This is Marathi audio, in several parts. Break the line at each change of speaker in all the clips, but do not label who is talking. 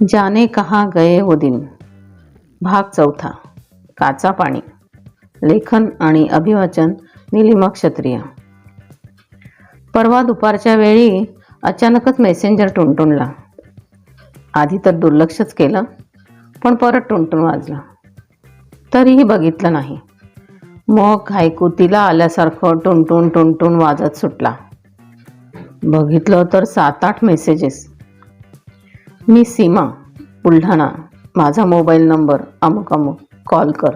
जाने कहाँ गए वो दिन। भाग चौथा काचा पाणी। लेखन आणि अभिवाचन निलिमा क्षत्रिय। परवा दुपारच्या वेळी अचानकच मेसेंजर टुणटुणला। आधी तर दुर्लक्षच केलं पण परत टुणटुण वाजलं। तरीही बघितलं नाही। मग घायकुतीला आल्यासारखं टुणटुण टुणटुण वाजत सुटला। बघितलं तर सात आठ मेसेजेस मी सीमा बुलढाणा. माझा मोबाईल नंबर अमुक अमुक. कॉल कर.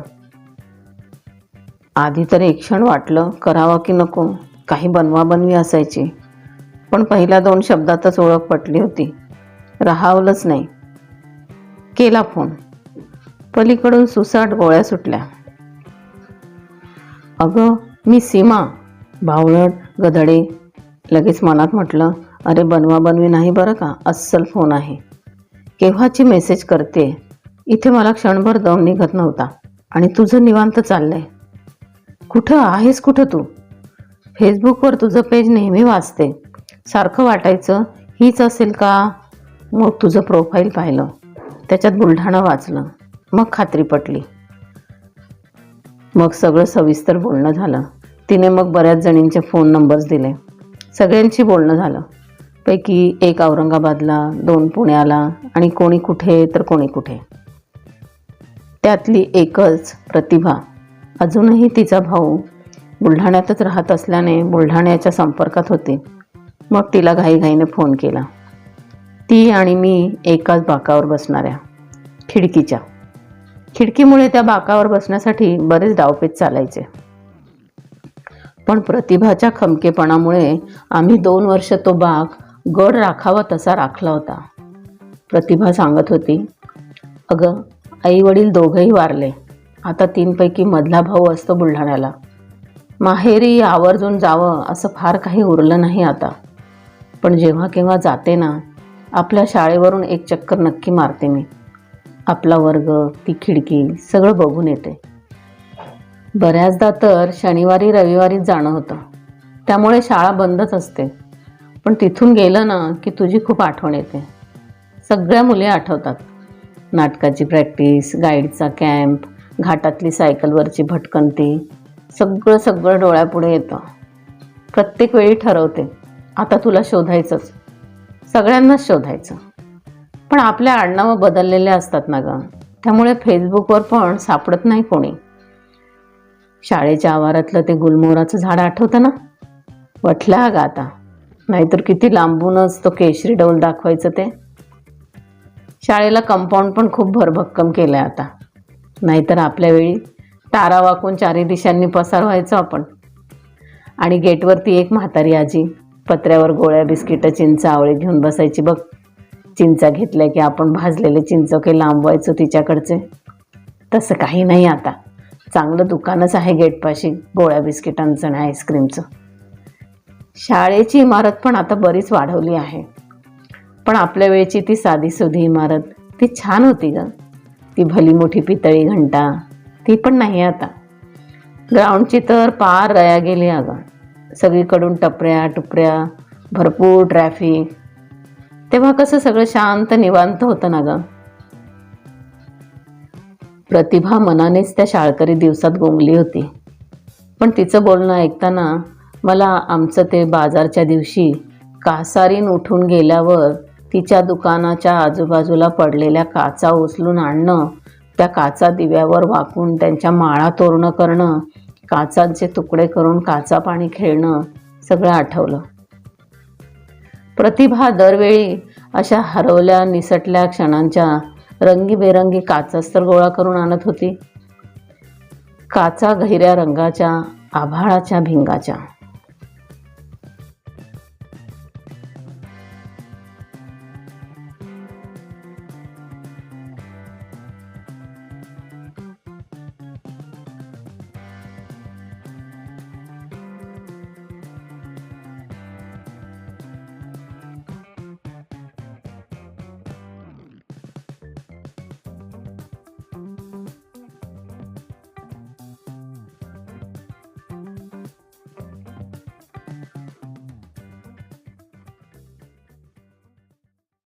आधी तर एक क्षण वाटलं करावं की नको. काही बनवाबनवी असायची. पण पहिल्या दोन शब्दातच ओळख पटली होती. राहावलंच नाही. केला फोन. पलीकडून सुसाट गोळ्या सुटल्या. अगं मी सीमा. भावळट गधडे लगेच मनात म्हटलं अरे बनवा बनवी नाही बरं का? अस्सल फोन आहे. केव्हाची मेसेज करते इथे मला क्षणभर दम निघत नव्हता. आणि तुझं निवांत चाललंय. कुठं आहेस कुठं तू? फेसबुकवर तुझं पेज नेहमी वाचते. सारखं वाटायचं हीच असेल का? मग तुझं प्रोफाईल पाहिलं. त्याच्यात बुलढाणा वाचलं. मग खात्री पटली. मग सगळं सविस्तर बोलणं झालं. तिने मग बऱ्याच जणींचे फोन नंबर्स दिले. सगळ्यांशी बोलणं झालं. पैकी एक औरंगाबादला दोन पुण्याला आणि कोणी कुठे तर कोणी कुठे. त्यातली एकच प्रतिभा अजूनही तिचा भाऊ बुलढाण्यातच राहत असल्याने बुलढाण्याच्या संपर्कात होती. मग तिला घाईघाईने फोन केला. ती आणि मी एकाच बाकावर बसणाऱ्या खिडकीच्या. खिडकीमुळे त्या बाकावर बसण्यासाठी बरेच डावपेच चालायचे. पण प्रतिभाच्या खमकेपणामुळे आम्ही दोन वर्ष तो बाग गड राखावा तसा राखला होता. प्रतिभा सांगत होती अगं आईवडील दोघंही वारले. आता तीनपैकी मधला भाऊ असतो बुलढाण्याला. माहेरी आवर्जून जावं असं फार काही उरलं नाही आता. पण जेव्हा केव्हा जाते ना आपल्या शाळेवरून एक चक्कर नक्की मारते मी. आपला वर्ग ती खिडकी सगळं बघून येते. बऱ्याचदा तर शनिवारी रविवारीच जाणं होतं. त्यामुळे शाळा बंदच असते. पण तिथून गेलं ना की तुझी खूप आठवण येते. सगळ्या मुली आठवतात. नाटकाची प्रॅक्टिस गाईडचा कॅम्प घाटातली सायकलवरची भटकंती सगळं सगळं डोळ्यापुढे येतं. प्रत्येक वेळी ठरवते आता तुला शोधायचंच. सगळ्यांनाच शोधायचं. पण आपल्या आडनावं बदललेले असतात ना गं. त्यामुळे फेसबुकवर पण सापडत नाही कोणी. शाळेच्या आवारातलं ते गुलमोहराचं झाड आठवतं ना? वठला गा आता. नाहीतर किती लांबूनच तो केशरी डौल दाखवायचं ते? शाळेला कंपाऊंड पण खूप भरभक्कम केलं आहे आता. नाहीतर आपल्या वेळी तारा वाकून चारी दिशांनी पसार व्हायचो आपण. आणि गेटवरती एक म्हातारी आजी पत्र्यावर गोळ्या बिस्किटं चिंच आवळी घेऊन बसायची. बघ चिंचा घेतल्या की आपण भाजलेले चिंचोके लांबवायचो तिच्याकडचे. तसं काही नाही आता. चांगलं दुकानच आहे गेटपाशी गोळ्या बिस्किटांचं आणि आईस्क्रीमचं शाळेची इमारत पण आता बरीच वाढवली आहे. पण आपल्या वेळची ती साधीसुधी इमारत ती छान होती ग. ती भली मोठी पितळी घंटा ती पण नाही आता. ग्राउंडची तर पार रया गेली अगं. सगळीकडून टपऱ्या टुपऱ्या भरपूर ट्रॅफिक. तेव्हा कसं सगळं शांत निवांत होतं ना गं. प्रतिभा मनानेच त्या शाळकरी दिवसात गोंगली होती. पण तिचं बोलणं ऐकताना मला आमचं ते बाजारच्या दिवशी कासारीन उठून गेल्यावर तिच्या दुकानाच्या आजूबाजूला पडलेल्या काचा उचलून आणणं त्या काचा दिव्यावर वाकून त्यांच्या माळा तोरणं करणं काचांचे तुकडे करून काचा पाणी खेळणं सगळं आठवलं. प्रतिभा दरवेळी अशा हरवल्या निसटल्या क्षणांच्या रंगीबेरंगी काचाच तर गोळा करून आणत होती. काचा गहिऱ्या रंगाच्या आभाळाच्या भिंगाच्या.